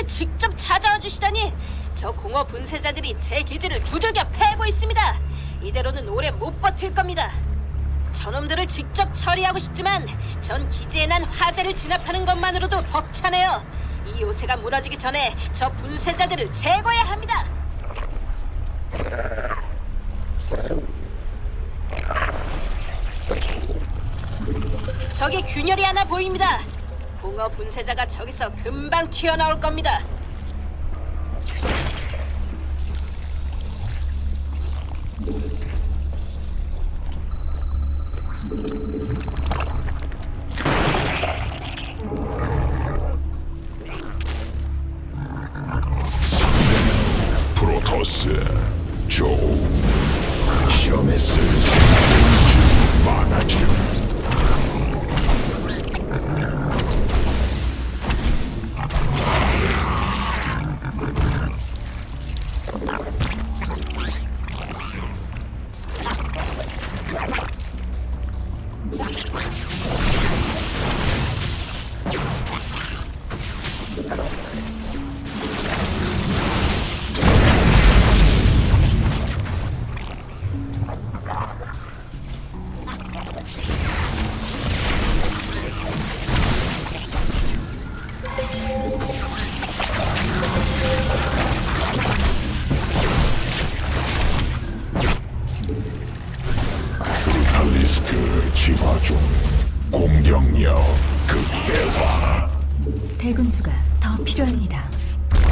이렇게 직접 찾아와 주시다니 저 공허 분쇄자들이 제 기지를 두들겨 패고 있습니다. 이대로는 오래 못 버틸 겁니다. 저놈들을 직접 처리하고 싶지만 전 기지에 난 화재를 진압하는 것만으로도 벅차네요. 이 요새가 무너지기 전에 저 분쇄자들을 제거해야 합니다. 저기 균열이 하나 보입니다. 공허 분쇄자가 저기서 금방 튀어나올 겁니다. 프로토스 조우 시험에 쓸 많아지려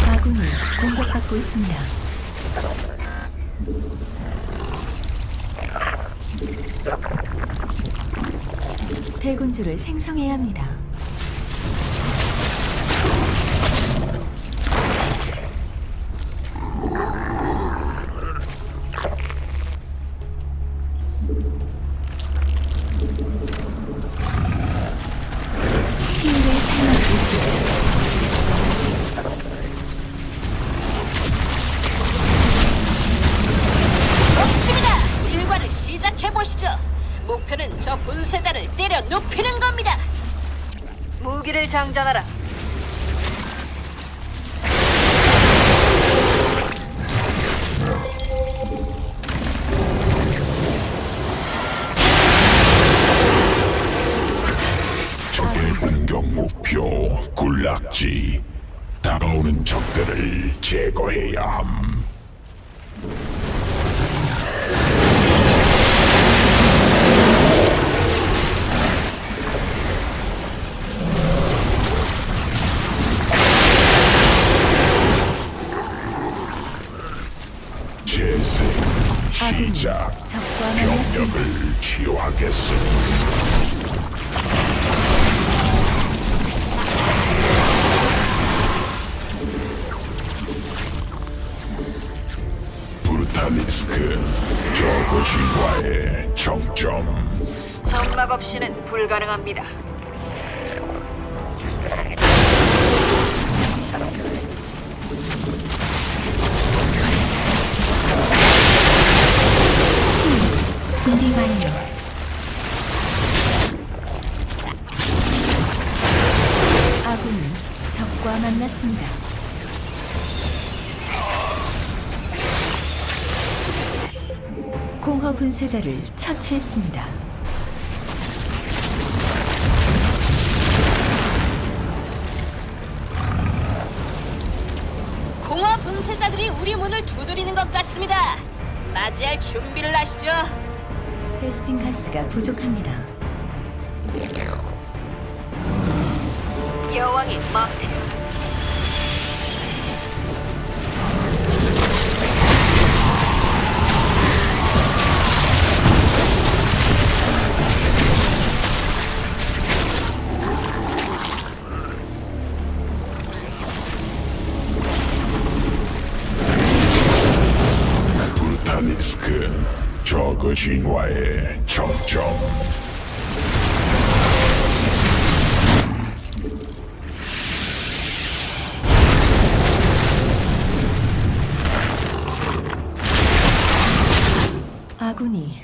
아군이 공격받고 있습니다. 대군주를 생성해야 합니다. 무기를 장전하라. 적의 공격 목표 군락지 다가오는 적들을 제거해야 함 병력을 치유하겠음 브루탈리스크 저거신과의 정점 점막 없이는 불가능합니다. 준비 완료. 아군이 적과 만났습니다. 공허 분쇄자를 처치했습니다. 공허 분쇄자들이 우리 문을 두드리는 것 같습니다. 맞이할 준비를 하시죠. 베스핀 가스가 부족합니다. 여왕이 마음대로.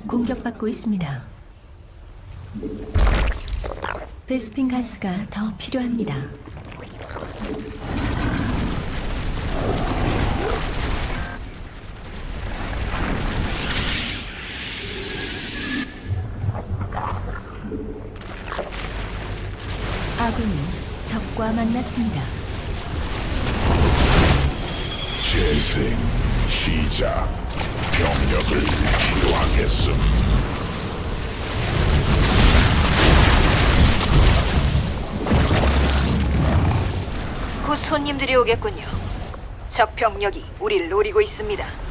공격받고 있습니다. 베스핀 가스가 더 필요합니다. 아군이 적과 만났습니다. 재생 시작. 병력을 치유하겠음 곧 손님들이 오겠군요. 적 병력이 우리를 노리고 있습니다.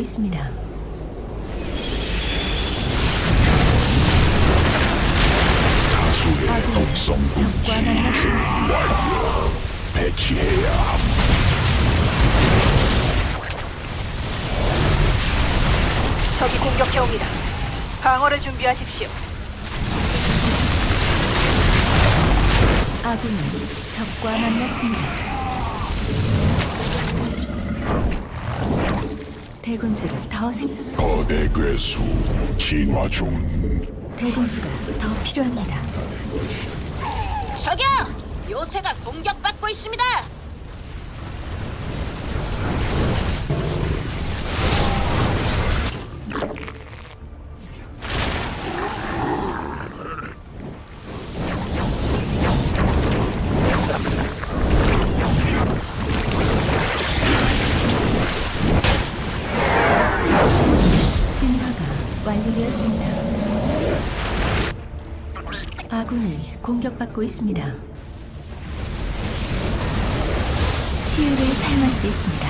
공격받고 있습니다. 다수의 독성 적과 만났습니다. 완료 배치해야 함 적이 공격해옵니다. 방어를 준비하십시오. 아군이 적과 만났습니다. 대군주를 더 생산, 거대 괴수 진화 중 대군주가 더 필요합니다. 저기요! 요새가 공격받고 있습니다. 공격받고 있습니다. 치유를 사용할 수 있습니다.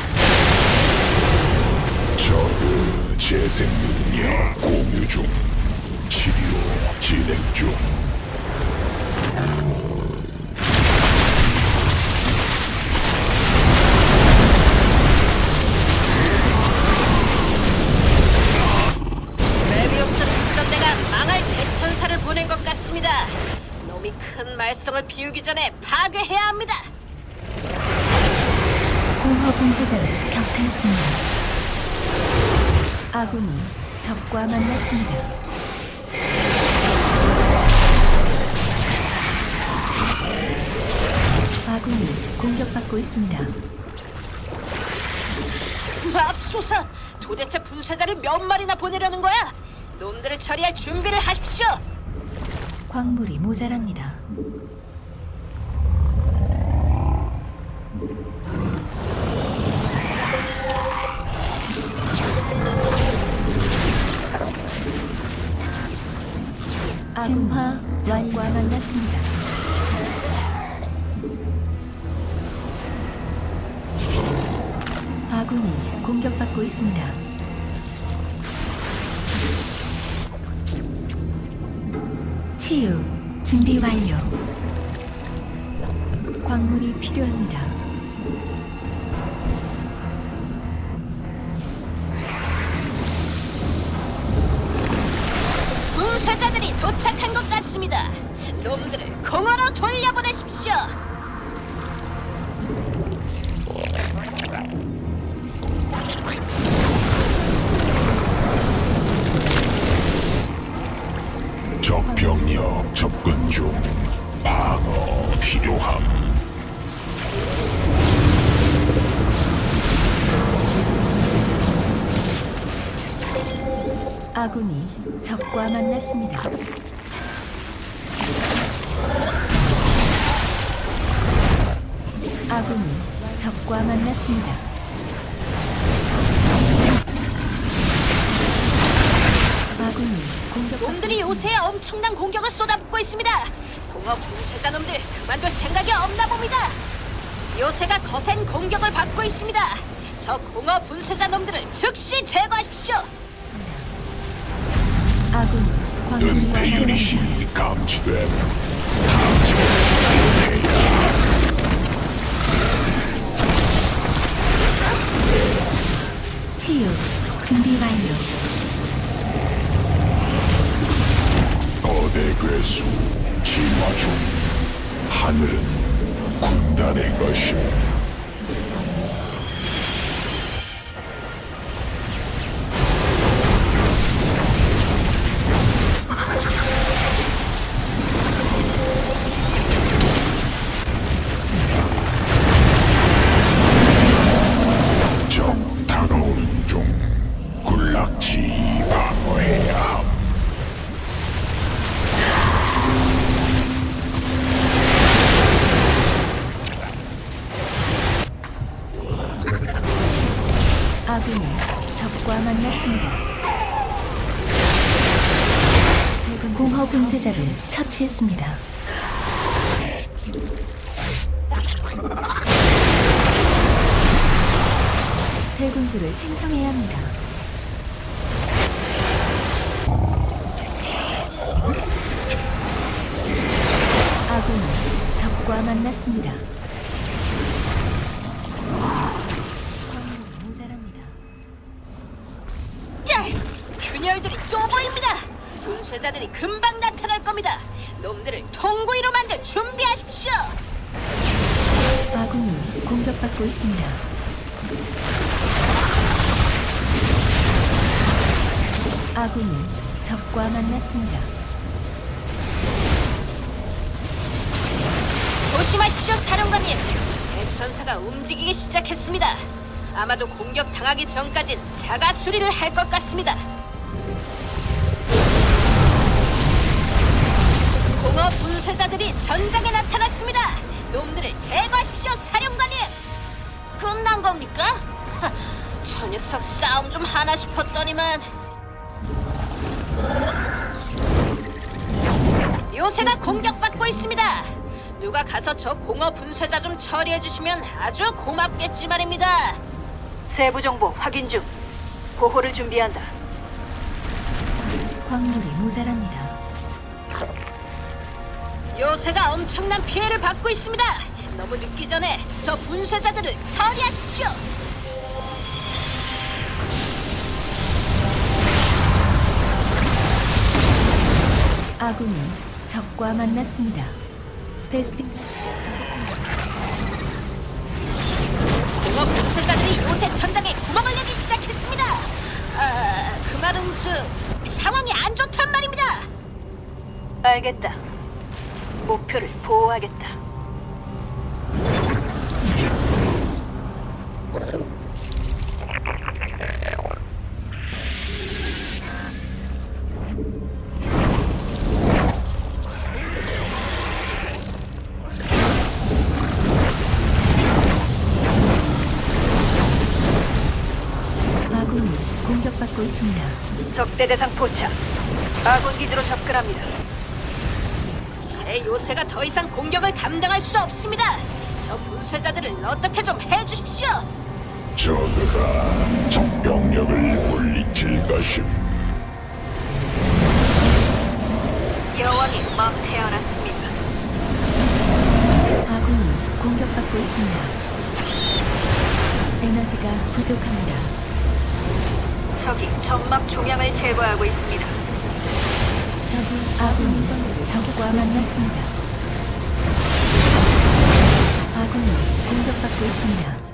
저그 재생 능력 공유 중 치료 진행 중 말썽을 피우기 전에 파괴해야 합니다. 공허 분쇄자를 격퇴했습니다. 아군이 적과 만났습니다. 아군이 공격받고 있습니다. 맙소사! 도대체 분쇄자를 몇 마리나 보내려는 거야? 놈들을 처리할 준비를 하십시오. 광물이 모자랍니다. 진화 적과 만났습니다. 아군이 공격받고 있습니다. 치유 준비 완료. 광물이 필요합니다. 분쇄자들이 도착한 것 같습니다. 놈들을 공허로 돌려보내십시오. 필요함 아군이 적과 만났습니다. 아군이 적과 만났습니다. 아군이 공격받고 놈들이 요새에 엄청난 공격을 쏟아붓고 있습니다. 공업 분쇄자 놈들 그만둘 생각이 없나 봅니다. 요새가 거센 공격을 받고 있습니다. 저 공업 분쇄자 놈들을 즉시 제거하십시오. 광물과 은폐 만납니다. 유닛이 감지됨. 치유 준비 완료. 거대 괴수 진화 중 하늘은 군단의 적 처치했습니다. 세군주를 생성해야 합니다. 아군이 적과 만났습니다. 분쇄자들이 금방. 놈들을 통구이로 만들 준비하십시오. 아군이 공격받고 있습니다. 아군이 적과 만났습니다. 조심하십시오, 사령관님. 대천사가 움직이기 시작했습니다. 아마도 공격 당하기 전까진 자가 수리를 할 것 같습니다. 공업 분쇄자들이 전장에 나타났습니다. 놈들을 제거하십시오, 사령관님. 끝난 겁니까? 하, 저 녀석 싸움 좀 하나 싶었더니만. 요새가 공격받고 있습니다. 누가 가서 저 공업 분쇄자 좀 처리해 주시면 아주 고맙겠지 말입니다. 세부 정보 확인 중. 보호를 준비한다. 광물이 모자랍니다. 요새가 엄청난 피해를 받고 있습니다. 너무 늦기 전에 저 분쇄자들을 처리하십시오. 아군이 적과 만났습니다. 베스핀 공업 분쇄자들이 요새 천장에 구멍을 내기 시작했습니다. 아, 그 말은 저 상황이 안 좋단 말입니다. 알겠다. 목표를 보호하겠다. 아군이 공격받고 있습니다. 적대 대상 포착. 아군 기지로 접근합니다. 제 요새가 더 이상 공격을 감당할 수 없습니다. 저 분쇄자들을 어떻게 좀 해주십시오. 저그가 적병력을 물리칠 것임 여왕이 막 태어났습니다. 아군이 공격받고 있습니다. 에너지가 부족합니다. 적이 점막 종양을 제거하고 있습니다. 아군이 적과 만났습니다. 아군이 공격받고 있습니다.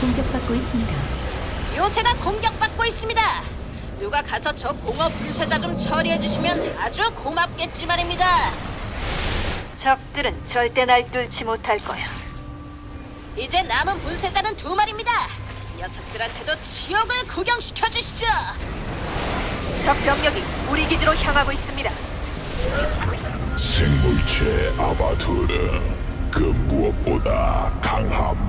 공격받고 있습니다. 요새가 공격받고 있습니다. 누가 가서 저 공업 분쇄자 좀 처리해 주시면 아주 고맙겠지 말입니다. 적들은 절대 날 뚫지 못할 거야. 이제 남은 분쇄자는 두 마리입니다. 녀석들한테도 지옥을 구경시켜 주시죠. 적 병력이 우리 기지로 향하고 있습니다. 생물체 아바투르 그 무엇보다 강함